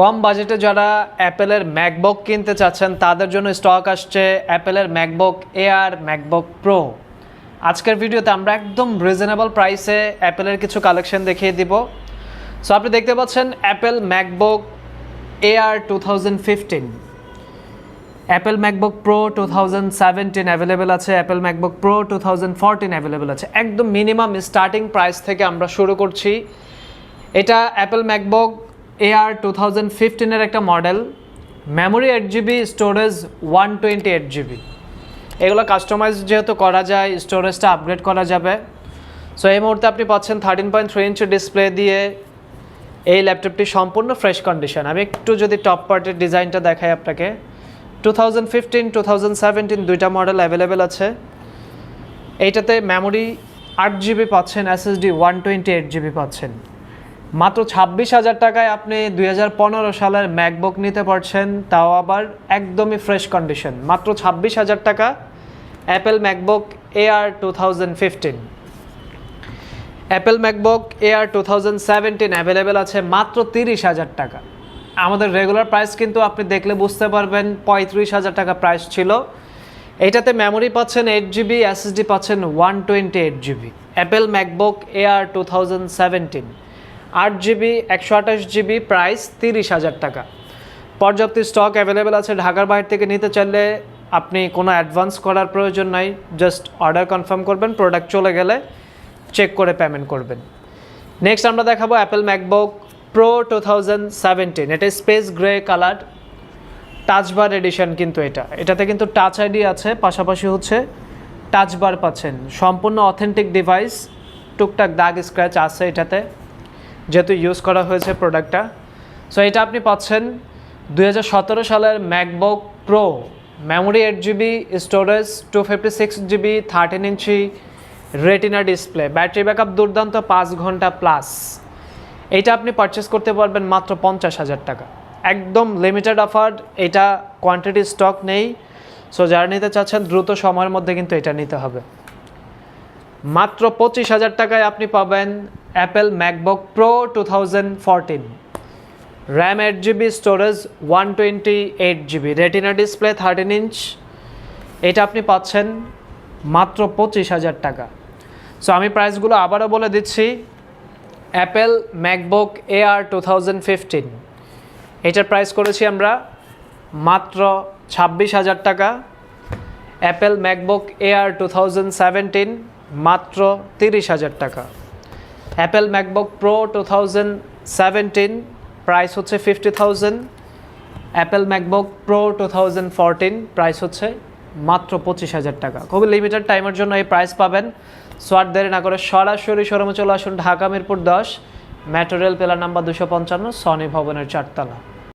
কম বাজেটে যারা অ্যাপেলের ম্যাকবুক কিনতে চাচ্ছেন, তাদের জন্য স্টক আসছে অ্যাপেলের ম্যাকবুক এয়ার ম্যাকবুক প্রো। আজকের ভিডিওতে আমরা একদম রিজনেবল প্রাইসে অ্যাপেলের কিছু কালেকশন দেখিয়ে দিব। সো আপনি দেখতে পাচ্ছেন Apple MacBook Air two thousand fifteen Apple MacBook Pro two thousand seventeen available আছে, Apple MacBook Pro two thousand fourteen available আছে। একদম মিনিমাম স্টার্টিং প্রাইস থেকে আমরা শুরু করছি। এটা Apple MacBook Air two thousand ফিফটিনের একটা model memory eight GB storage one twenty eight GB এগুলো কাস্টমাইজ যেহেতু করা যায় স্টোরেজটা আপগ্রেড করা যাবে। সো এই মুহূর্তে আপনি পাচ্ছেন thirteen point three inch display দিয়ে এই ল্যাপটপটি সম্পূর্ণ ফ্রেশ কন্ডিশন আমি একটু যদি টপ পার্টের ডিজাইনটা দেখাই আপনাকে। Two thousand fifteen two thousand seventeen দুইটা মডেল অ্যাভেলেবেল আছে। এইটাতে মেমোরি আট জিবি পাচ্ছেন SSD one twenty eight GB পাচ্ছেন। মাত্র ছাব্বিশ হাজার টাকায় আপনি দুই হাজার পনেরো সালের ম্যাকবুক নিতে পারছেন, তাও আবার একদমই ফ্রেশ কন্ডিশন মাত্র ছাব্বিশ হাজার টাকা Apple MacBook Air two thousand fifteen Apple MacBook Air two thousand seventeen available আছে মাত্র তিরিশ হাজার টাকা। আমাদের রেগুলার প্রাইস কিন্তু আপনি দেখলে বুঝতে পারবেন, পঁয়ত্রিশ হাজার টাকা প্রাইস ছিল। এটাতে মেমোরি পাচ্ছেন এইট জিবি এসএসডি পাচ্ছেন one twenty eight GB Apple MacBook Air two thousand seventeen আট জিবি, একশো আঠাশ জিবি, প্রাইস তিরিশ হাজার টাকা। পর্যাপ্ত স্টক অ্যাভেলেবেল আছে ঢাকার বাইরে থেকে নিতে চাইলে আপনি কোনো অ্যাডভান্স করার প্রয়োজন নাই, জাস্ট অর্ডার কনফার্ম করবেন, প্রোডাক্ট চলে গেলে চেক করে পেমেন্ট করবেন। নেক্সট আমরা দেখাবো Apple MacBook Pro two thousand seventeen, এটা space grey colour, touch bar edition কিন্তু এটা। এটাতে কিন্তু টাচ আইডি আছে, পাশাপাশি হচ্ছে টাচ বার পাচ্ছেন। সম্পূর্ণ অথেন্টিক ডিভাইস, টুকটাক দাগ স্ক্র্যাচ আছে এটাতে। যেহেতু ইউজ করা হয়েছে প্রোডাক্টটা সো এটা আপনি পাচ্ছেন দু হাজার সতেরো সালের MacBook Pro memory eight GB storage two fifty six GB thirteen inch retina display battery backup দুর্দান্ত পাঁচ ঘণ্টা প্লাস এইটা আপনি পারচেস করতে পারবেন মাত্র পঞ্চাশ হাজার টাকা। একদম লিমিটেড অফার এটা কোয়ান্টিটি স্টক নেই। সো যারা নিতে চাচ্ছেন, দ্রুত সময়ের মধ্যে কিন্তু এটা নিতে হবে। মাত্র পঁচিশ হাজার টাকায় আপনি পাবেন Apple MacBook Pro two thousand fourteen RAM eight GB storage one twenty eight GB retina display thirteen inch এটা আপনি পাচ্ছেন মাত্র পঁচিশ হাজার টাকা। সো আমি প্রাইসগুলো আবারও বলে দিচ্ছি। Apple MacBook Air two thousand fifteen এটার প্রাইস করেছি আমরা মাত্র ছাব্বিশ হাজার টাকা। Apple MacBook Air two thousand seventeen মাত্র তিরিশ হাজার টাকা। Apple MacBook Pro two thousand seventeen price হচ্ছে fifty thousand Apple MacBook Pro two thousand fourteen price হচ্ছে মাত্র পঁচিশ হাজার টাকা। খুবই লিমিটেড টাইমের জন্য এই প্রাইস পাবেন। সোয়াট দেরি না করে সরাসরি শোরুমে চলে আসুন, ঢাকা মিরপুর দশ মেট্রো রেল পেলার নাম্বার দুশো পঞ্চান্ন সনি ভবনের চারতলা।